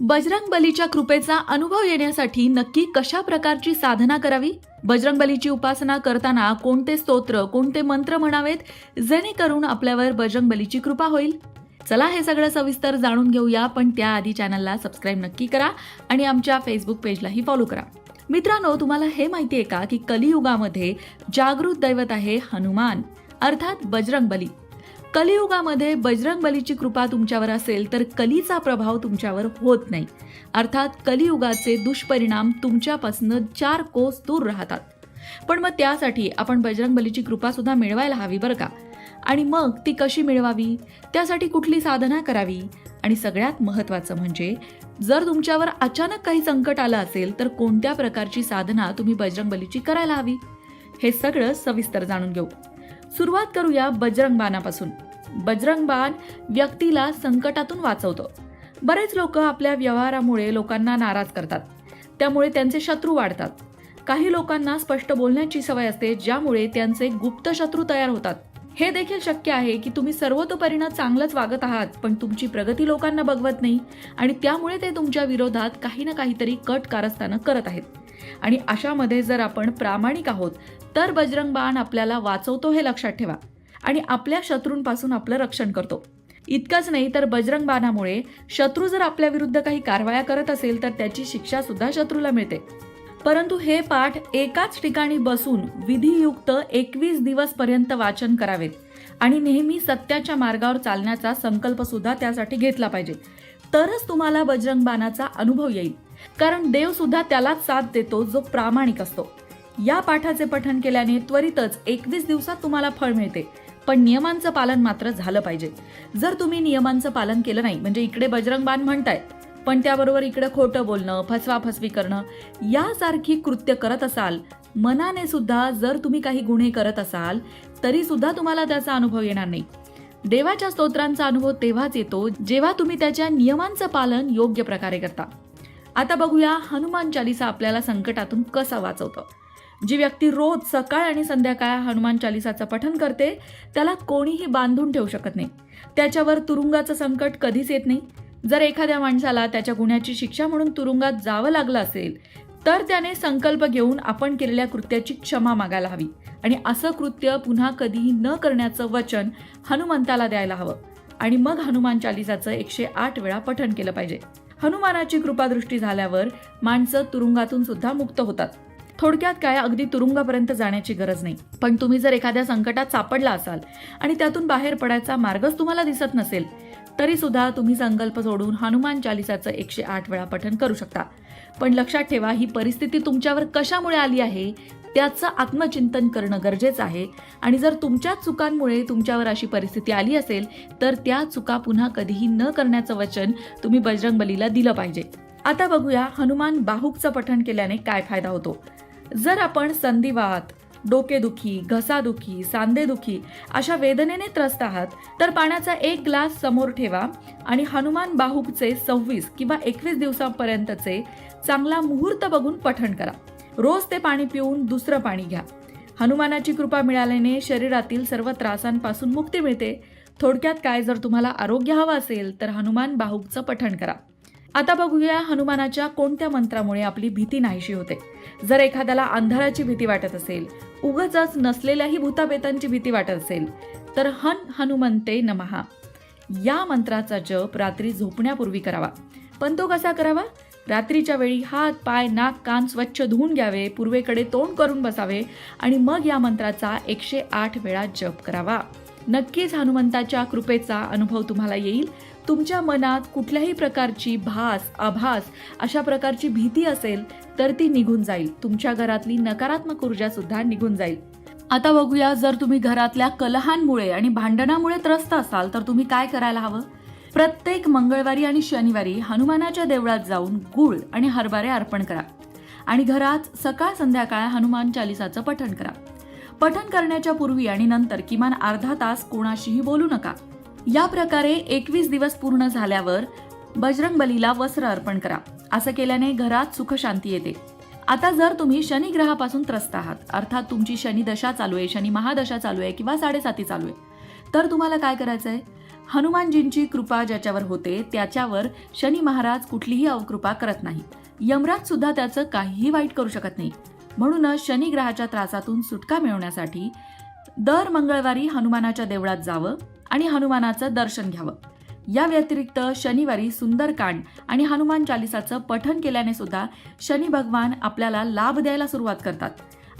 बजरंग बलीच्या कृपेचा अनुभव येण्यासाठी नक्की कशा प्रकारची साधना करावी? बजरंग बलीची उपासना करताना कोणते स्तोत्र कोणते मंत्र म्हणावेत जेणेकरून आपल्यावर बजरंग बलीची कृपा होईल? चला हे सगळं सविस्तर जाणून घेऊया पण त्याआधी चॅनलला सबस्क्राईब नक्की करा आणि आमच्या फेसबुक पेजलाही फॉलो करा. मित्रांनो तुम्हाला हे माहिती आहे का की कलियुगामध्ये जागृत दैवत आहे हनुमान अर्थात बजरंग बली. कलियुगामध्ये बजरंग बलीची कृपा तुमच्यावर असेल तर कलीचा प्रभाव तुमच्यावर होत नाही. अर्थात कलियुगाचे दुष्परिणाम तुमच्यापासून चार कोस दूर राहतात. पण मग त्यासाठी आपण बजरंग बलीची कृपा सुद्धा मिळवायला हवी बरं का? आणि मग ती कशी मिळवावी? त्यासाठी कुठली साधना करावी? आणि सगळ्यात महत्त्वाचं म्हणजे जर तुमच्यावर अचानक काही संकट आलं असेल तर कोणत्या प्रकारची साधना तुम्ही बजरंग बलीची करायला हवी? हे सगळं सविस्तर जाणून घेऊ. सुरुवात करूया बजरंग बाणापासून. बजरंग बाण व्यक्तीला संकटातून वाचवतो. बरेच लोक आपल्या व्यवहारामुळे लोकांना नाराज करतात. त्यामुळे त्यांचे शत्रू वाढतात. काही लोकांना स्पष्ट बोलण्याची सवय असते ज्यामुळे त्यांचे गुप्त शत्रू तयार होतात. हे देखील शक्य आहे की तुम्ही सर्वतोपरीनं चांगलंच वागत आहात पण तुमची प्रगती लोकांना बघवत नाही आणि त्यामुळे ते तुमच्या विरोधात काही ना काहीतरी कट कारस्थानं करत आहेत. आणि अशामध्ये जर आपण प्रामाणिक आहोत तर बजरंग बाण आपल्याला वाचवतो हे लक्षात ठेवा. आणि आपल्या शत्रूंपासून आपलं रक्षण करतो. इतकंच नाही तर बजरंग बाणामुळे शत्रू जर आपल्या विरुद्ध काही कारवाया करत असेल तर त्याची शिक्षा सुद्धा शत्रूला मिळते. परंतु हे पाठ एकाच ठिकाणी बसून विधियुक्त एकवीस दिवस पर्यंत वाचन करावेत. आणि नेहमी सत्याच्या मार्गावर चालण्याचा संकल्प सुद्धा त्यासाठी घेतला पाहिजे. तरच तुम्हाला बजरंग बाणाचा अनुभव येईल. कारण देव सुद्धा त्यालाच साथ देतो जो प्रामाणिक असतो. या पाठाचे पठण केल्याने त्वरितच एकवीस दिवसात तुम्हाला फळ मिळते. पण नियमांचं पालन मात्र झालं पाहिजे. जर तुम्ही नियमांचं पालन केलं नाही म्हणजे इकडे बजरंग बाण म्हणताय पण त्याबरोबर इकडे खोटं बोलणं फसवा फसवी करणं यासारखी कृत्य करत असाल मनाने सुद्धा जर तुम्ही काही गुन्हे करत असाल तरी सुद्धा तुम्हाला त्याचा अनुभव येणार नाही. देवाच्या स्तोत्रांचा अनुभव तेव्हाच येतो जेव्हा तुम्ही त्याच्या नियमांचं पालन योग्य प्रकारे करता. आता बघूया हनुमान चालिसा आपल्याला संकटातून कसा वाचवतं. जी व्यक्ती रोज सकाळ आणि संध्याकाळ हनुमान चालिसाचं पठन करते त्याला कोणीही बांधून ठेवू शकत नाही. त्याच्यावर तुरुंगाचं संकट कधीच येत नाही. जर एखाद्या माणसाला त्याच्या गुन्ह्याची शिक्षा म्हणून तुरुंगात जावं लागलं असेल तर त्याने संकल्प घेऊन आपण केलेल्या कृत्याची क्षमा मागायला हवी. आणि असं कृत्य पुन्हा कधीही न करण्याचं वचन हनुमंताला द्यायला हवं. आणि मग हनुमान चालिसाचं एकशे आठ वेळा पठण केलं पाहिजे. हनुमानाची कृपादृष्टी झाल्यावर माणसं तुरुंगातून सुद्धा मुक्त होतात. थोडक्यात काय अगदी तुरुंगापर्यंत जाण्याची गरज नाही. पण तुम्ही जर एखाद्या संकटात सापडला असाल आणि त्यातून बाहेर पडायचा मार्गच तुम्हाला दिसत नसेल तरी सुद्धा तुम्ही संकल्प सोडून हनुमान चालिसाचं एकशे आठ वेळा पठण करू शकता. पण लक्षात ठेवा ही परिस्थिती तुमच्यावर कशामुळे आली आहे? त्याचं आत्मचिंतन करणं गरजेचं आहे. आणि जर तुमच्या चुकांमुळे तुमच्यावर अशी परिस्थिती आली असेल तर त्या चुका पुन्हा कधीही न करण्याचं वचन तुम्ही बजरंग बलीला दिलं पाहिजे. आता बघूया हनुमान बाहुकचं पठण केल्याने काय फायदा होतो. जर आपण संधिवात डोकेदुखी घसादुखी सांधेदुखी अशा वेदनेने त्रस्त आहात तर पाण्याचा एक ग्लास समोर ठेवा आणि हनुमान बाहुकचे सव्वीस किंवा एकवीस दिवसांपर्यंतचे चांगला मुहूर्त बघून पठण करा. रोज ते पाणी पिऊन दुसरं पाणी घ्या. हनुमानाची कृपा मिळाल्याने शरीरातील सर्व त्रासांपासून मुक्ती मिळते. थोडक्यात काय जर तुम्हाला आरोग्य हवं असेल तर हनुमान बाहुकचं पठण करा. आता बघूया हनुमानाच्या कोणत्या मंत्रामुळे आपली भीती नाहीशी होते. जर एखाद्याला अंधाराची भीती वाटत असेल उगच नसलेल्याही भूतापेतांची भीती वाटत असेल तर हन हनुमंते नमहा. या मंत्राचा जप रात्री झोपण्यापूर्वी करावा. पण तो कसा करावा? रात्रीच्या वेळी हात पाय नाक कान स्वच्छ धुवून घ्यावे पूर्वेकडे तोंड करून बसावे आणि मग या मंत्राचा एकशे आठ वेळा जप करावा. नक्कीच हनुमंताच्या कृपेचा अनुभव तुम्हाला येईल. तुमच्या मनात कुठल्याही प्रकारची भास आभास अशा प्रकारची भीती असेल तर ती निघून जाईल. तुमच्या घरातली नकारात्मक ऊर्जा सुद्धा निघून जाईल. आता बघूया जर तुम्ही घरातल्या कलहांमुळे आणि भांडणामुळे त्रस्त असाल तर तुम्ही काय करायला हवं? प्रत्येक मंगळवारी आणि शनिवारी हनुमानाच्या देवळात जाऊन गुळ आणि हरभरे अर्पण करा. आणि घरात सकाळ संध्याकाळ हनुमान चालिसाचं पठण करा. पठण करण्याच्या पूर्वी आणि नंतर किमान अर्धा तास कोणाशीही बोलू नका. या प्रकारे एकवीस दिवस पूर्ण झाल्यावर बजरंग बलीला वस्त्र अर्पण करा. असं केल्याने घरात सुखशांती येते. आता जर तुम्ही शनी ग्रहापासून त्रस्त आहात अर्थात तुमची शनी दशा चालू आहे शनी महादशा चालू आहे किंवा साडेसाती चालू आहे तर तुम्हाला काय करायचं आहे हनुमानजींची कृपा ज्याच्यावर होते त्याच्यावर शनी महाराज कुठलीही अवकृपा करत नाही. यमराज सुद्धा त्याचं काहीही वाईट करू शकत नाही. म्हणूनच शनी ग्रहाच्या त्रासातून सुटका मिळवण्यासाठी दर मंगळवारी हनुमानाच्या देवळात जावं आणि हनुमानाचं दर्शन घ्यावं. या व्यतिरिक्त शनिवारी सुंदरकांड आणि हनुमान चालिसाचं पठण केल्याने सुद्धा शनी भगवान आपल्याला लाभ द्यायला सुरुवात करतात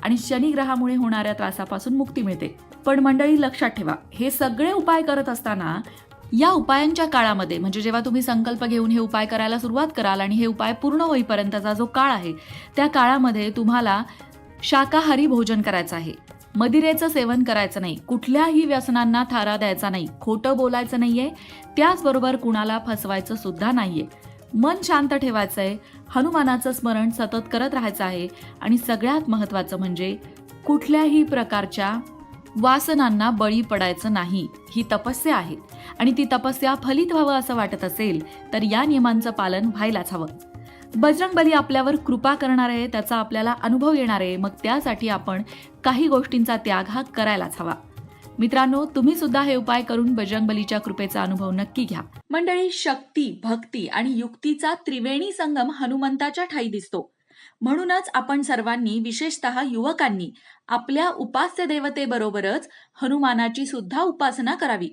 आणि शनी ग्रहामुळे होणाऱ्या त्रासापासून मुक्ती मिळते. पण मंडळी लक्षात ठेवा हे सगळे उपाय करत असताना या उपायांच्या काळामध्ये म्हणजे जेव्हा तुम्ही संकल्प घेऊन हे उपाय करायला सुरुवात कराल आणि हे उपाय पूर्ण होईपर्यंतचा जो काळ आहे त्या काळामध्ये तुम्हाला शाकाहारी भोजन करायचं आहे. मदिरेचं सेवन करायचं नाही कुठल्याही व्यसनांना थारा द्यायचा नाही खोटं बोलायचं नाहीये त्याचबरोबर कुणाला फसवायचं सुद्धा नाहीये. मन शांत ठेवायचंय हनुमानाचं स्मरण सतत करत राहायचं आहे आणि सगळ्यात महत्त्वाचं म्हणजे कुठल्याही प्रकारच्या वासनांना बळी पडायचं नाही ही तपस्या आहे आणि ती तपस्या फलित व्हावं असं वाटत असेल तर या नियमांचं पालन व्हायलाच हवं. बजरंगबली आपल्यावर कृपा करणार आहे त्याचा आपल्याला अनुभव येणार आहे. मग त्यासाठी आपण काही गोष्टींचा त्याग हा करायलाच हवा. मित्रांनो तुम्ही सुद्धा हे उपाय करून बजरंगबलीच्या कृपेचा अनुभव नक्की घ्या. मंडळी शक्ती भक्ती आणि युक्तीचा त्रिवेणी संगम हनुमंताच्या ठाई दिसतो. म्हणूनच आपण सर्वांनी विशेषतः युवकांनी आपल्या उपास्य देवतेबरोबरच हनुमानाची सुद्धा उपासना करावी.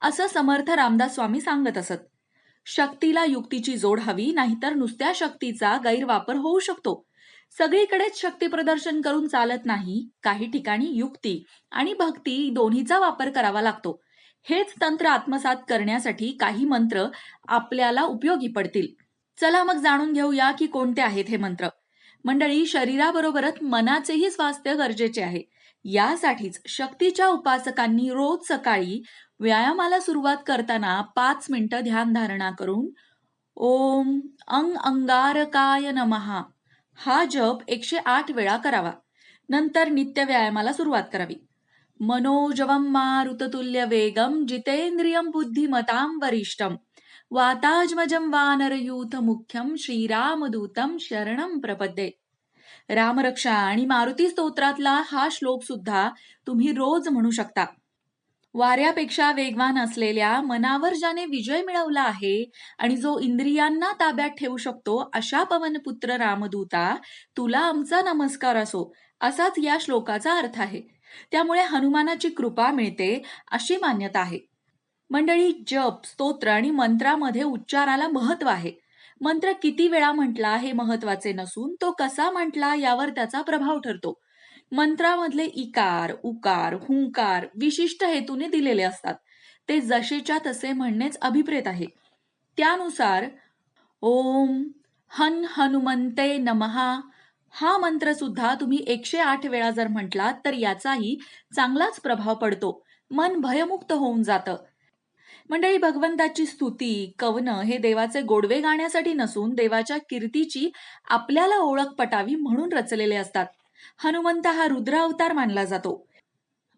असं समर्थ रामदास स्वामी सांगत असत. शक्तीला युक्तीची जोड हवी नाहीतर नुसत्या शक्तीचा गैरवापर होऊ शकतो. सगळीकडेच शक्ती प्रदर्शन करून चालत नाही काही ठिकाणी युक्ती आणि भक्ती दोन्हीचा वापर करावा लागतो. हेच तंत्र आत्मसात करण्यासाठी काही मंत्र आपल्याला उपयोगी पडतील. चला मग जाणून घेऊया की कोणते आहेत हे मंत्र. मंडळी शरीराबरोबरच मनाचेही स्वास्थ्य गरजेचे आहे. यासाठीच शक्तीच्या उपासकांनी रोज सकाळी व्यायामाला सुरुवात करताना पाच मिनिटं ध्यानधारणा करून ओम अंग अंगारकाय नमहा हा जप एकशे आठ वेळा करावा. नंतर नित्य व्यायामाला सुरुवात करावी. मनोजवम मारुततुल्य वेगम जितेंद्रियम बुद्धिमतां वरिष्ठम वाताजमजम वानरयूथ मुख्यम श्रीरामदूतम शरणम प्रपद्ये. रामरक्षा आणि मारुती स्तोत्रातला हा श्लोक सुद्धा तुम्ही रोज म्हणू शकता. वाऱ्यापेक्षा वेगवान असलेल्या मनावर ज्याने विजय मिळवला आहे आणि जो इंद्रियांना ताब्यात ठेवू शकतो अशा पवनपुत्र रामदूता तुला आमचा नमस्कार असो असाच या श्लोकाचा अर्थ आहे. त्यामुळे हनुमानाची कृपा मिळते अशी मान्यता आहे. मंडळी जप स्तोत्र आणि मंत्रामध्ये उच्चाराला महत्त्व आहे. मंत्र किती वेळा म्हटला हे महत्त्वाचे नसून तो कसा म्हटला यावर त्याचा प्रभाव ठरतो. मंत्रामधले इकार उकार हुंकार विशिष्ट हेतूने दिलेले असतात. ते जसेच्या तसे म्हणणेच अभिप्रेत आहे. त्यानुसार ओम हन हनुमंते नमहा हा मंत्र सुद्धा तुम्ही एकशे आठ वेळा जर म्हटलात तर याचाही चांगलाच प्रभाव पडतो. मन भयमुक्त होऊन जातं. मंडळी भगवंताची स्तुती कवनं हे देवाचे गोडवे गाण्यासाठी नसून देवाच्या कीर्तीची आपल्याला ओळख पटावी म्हणून रचलेले असतात. हनुमंत हा रुद्र अवतार मानला जातो.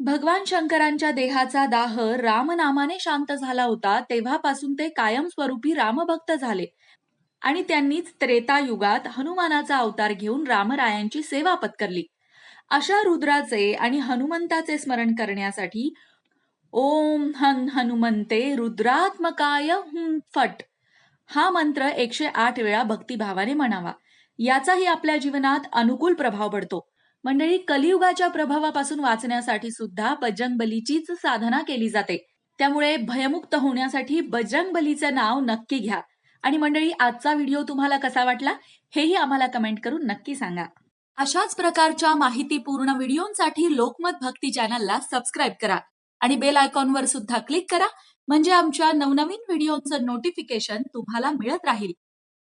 भगवान शंकरांच्या देहाचा दाह रामनामाने शांत झाला होता तेव्हापासून ते कायमस्वरूपी रामभक्त झाले. आणि त्यांनीच त्रेतायुगात हनुमानाचा अवतार घेऊन रामरायांची सेवा पत्करली. अशा रुद्राचे आणि हनुमंताचे स्मरण करण्यासाठी ओम हन हनुमंते रुद्रात्मकाय हुं फट हा मंत्र एकशे आठ वेळा भक्तिभावाने म्हणावा. याचाही आपल्या जीवनात अनुकूल प्रभाव पडतो. मंडळी कलियुगाच्या प्रभावापासून वाचण्यासाठी सुद्धा बजरंगबलीचीच साधना केली जाते. त्यामुळे भयमुक्त होण्यासाठी बजरंगबलीचं नाव नक्की घ्या. आणि मंडळी आजचा व्हिडिओ तुम्हाला कसा वाटला हेही आम्हाला कमेंट करून नक्की सांगा. अशाच प्रकारच्या माहितीपूर्ण व्हिडिओंसाठी लोकमत भक्ती चॅनलला सबस्क्राईब करा आणि बेल आयकॉनवर सुद्धा क्लिक करा. म्हणजे आमच्या नवनवीन व्हिडिओचं नोटिफिकेशन तुम्हाला मिळत राहील.